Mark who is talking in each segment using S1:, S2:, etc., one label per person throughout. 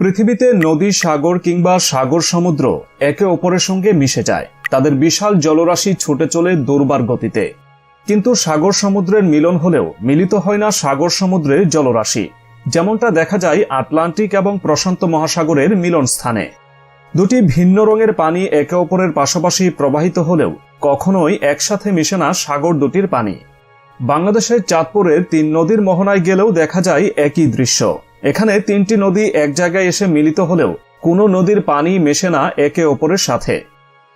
S1: পৃথিবীতে নদী, সাগর কিংবা সাগর সমুদ্র একে অপরের সঙ্গে মিশে যায়। তাদের বিশাল জলরাশি ছুটে চলে দুর্বার গতিতে। কিন্তু সাগর সমুদ্রের মিলন হলেও মিলিত হয় না সাগর সমুদ্রের জলরাশি। যেমনটা দেখা যায় আটলান্টিক এবং প্রশান্ত মহাসাগরের মিলন স্থানে। দুটি ভিন্ন রঙের পানি একে অপরের পাশাপাশি প্রবাহিত হলেও কখনোই একসাথে মিশে না সাগর দুটির পানি। বাংলাদেশের চাঁদপুরের তিন নদীর মোহনায় গেলেও দেখা যায় একই দৃশ্য। এখানে তিনটি নদী এক জায়গায় এসে মিলিত হলেও কোনো নদীর পানি মেশে না একে অপরের সাথে।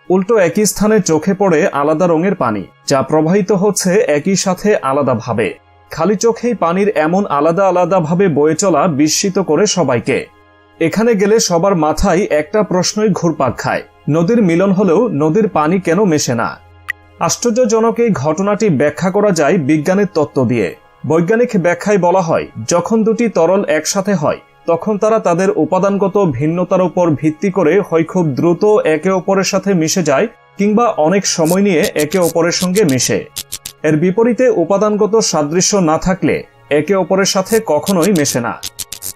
S1: উল্টো একই স্থানে চোখে পড়ে আলাদা রঙের পানি, যা প্রবাহিত হচ্ছে একই সাথে আলাদাভাবে। খালি চোখেই পানির এমন আলাদা আলাদাভাবে বয়ে চলা বিস্মিত করে সবাইকে। এখানে গেলে সবার মাথায় একটা প্রশ্নই ঘুরপাক খায়, নদীর মিলন হলেও নদীর পানি কেন মেশে না? আশ্চর্যজনক এই ঘটনাটি ব্যাখ্যা করা যায় বিজ্ঞানের তত্ত্ব দিয়ে। বৈজ্ঞানিক ব্যাখ্যায় বলা হয়, যখন দুটি তরল একসাথে হয়, তখন তারা তাদের উপাদানগত ভিন্নতার উপর ভিত্তি করে হয় খুব দ্রুত একে অপরের সাথে মিশে যায় কিংবা অনেক সময় নিয়ে একে অপরের সঙ্গে মিশে। এর বিপরীতে উপাদানগত সাদৃশ্য না থাকলে একে অপরের সাথে কখনোই মেশে না।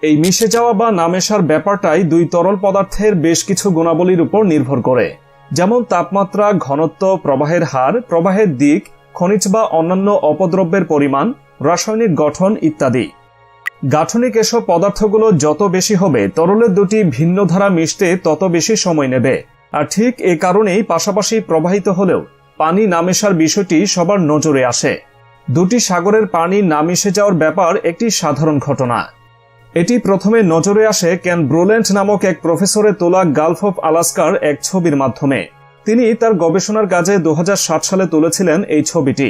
S1: এই মিশে যাওয়া বা না মেশার ব্যাপারটাই দুই তরল পদার্থের বেশ কিছু গুণাবলীর উপর নির্ভর করে। যেমন তাপমাত্রা, ঘনত্ব, প্রবাহের হার, প্রবাহের দিক, খনিজ বা অন্যান্য অপদ্রব্যের পরিমাণ রাসায়নিক গঠন ইত্যাদি। গাঠনিক এসব পদার্থগুলো যত বেশি হবে, তরলের দুটি ভিন্ন ধারা মিশতে তত বেশি সময় নেবে। আর ঠিক এ কারণেই পাশাপাশি প্রবাহিত হলেও পানি না মেশার বিষয়টি সবার নজরে আসে। দুটি সাগরের পানি না মিশে যাওয়ার ব্যাপার একটি সাধারণ ঘটনা। এটি প্রথমে নজরে আসে ক্যান ব্রোল্যান্ড নামক এক প্রফেসরের তোলা গালফ অফ আলাস্কার এক ছবির মাধ্যমে। তিনি তার গবেষণার কাজে দু হাজার সাত সালে তুলেছিলেন এই ছবিটি।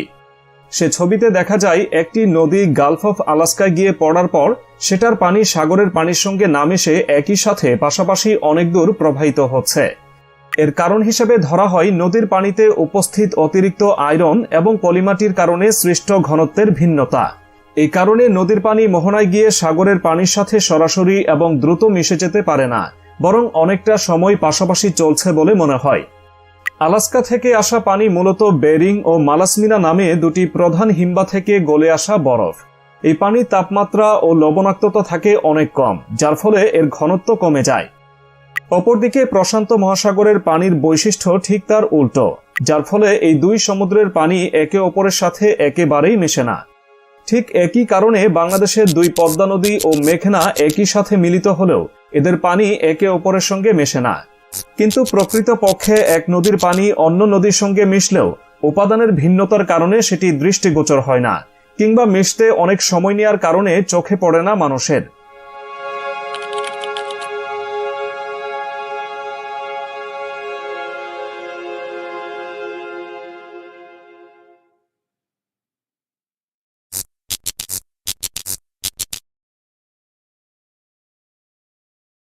S1: সে ছবিতে দেখা যায় একটি নদী গালফ অফ আলাস্কায় গিয়ে পড়ার পর সেটার পানি সাগরের পানির সঙ্গে না মিশে একই সাথে পাশাপাশি অনেক দূর প্রবাহিত হচ্ছে। এর কারণ হিসেবে ধরা হয় নদীর পানিতে উপস্থিত অতিরিক্ত আয়রন এবং পলিমাটির কারণে সৃষ্ট ঘনত্বের ভিন্নতা। এই কারণে নদীর পানি মোহনায় গিয়ে সাগরের পানির সাথে সরাসরি এবং দ্রুত মিশে যেতে পারে না, বরং অনেকটা সময় পাশাপাশি চলছে বলে মনে হয়। আলাস্কা থেকে আসা পানি মূলত বেরিং ও মালাসমিনা নামে দুটি প্রধান হিম্বা থেকে গলে আসা বরফ। এই পানির তাপমাত্রা ও লবণাক্ততা থাকে অনেক কম, যার ফলে এর ঘনত্ব কমে যায়। অপরদিকে প্রশান্ত মহাসাগরের পানির বৈশিষ্ট্য ঠিক তার উল্টো, যার ফলে এই দুই সমুদ্রের পানি একে অপরের সাথে একেবারেই মেশে না। ঠিক একই কারণে বাংলাদেশের দুই পদ্মা নদী ও মেঘনা একই সাথে মিলিত হলেও এদের পানি একে অপরের সঙ্গে মেশে না। কিন্তু প্রকৃত পক্ষে এক নদীর পানি অন্য নদীর সঙ্গে মিশলেও উপাদানের ভিন্নতার কারণে সেটি দৃষ্টিগোচর হয় না, কিংবা মিশতে অনেক সময় নেওয়ার কারণে চোখে পড়ে না মানুষের।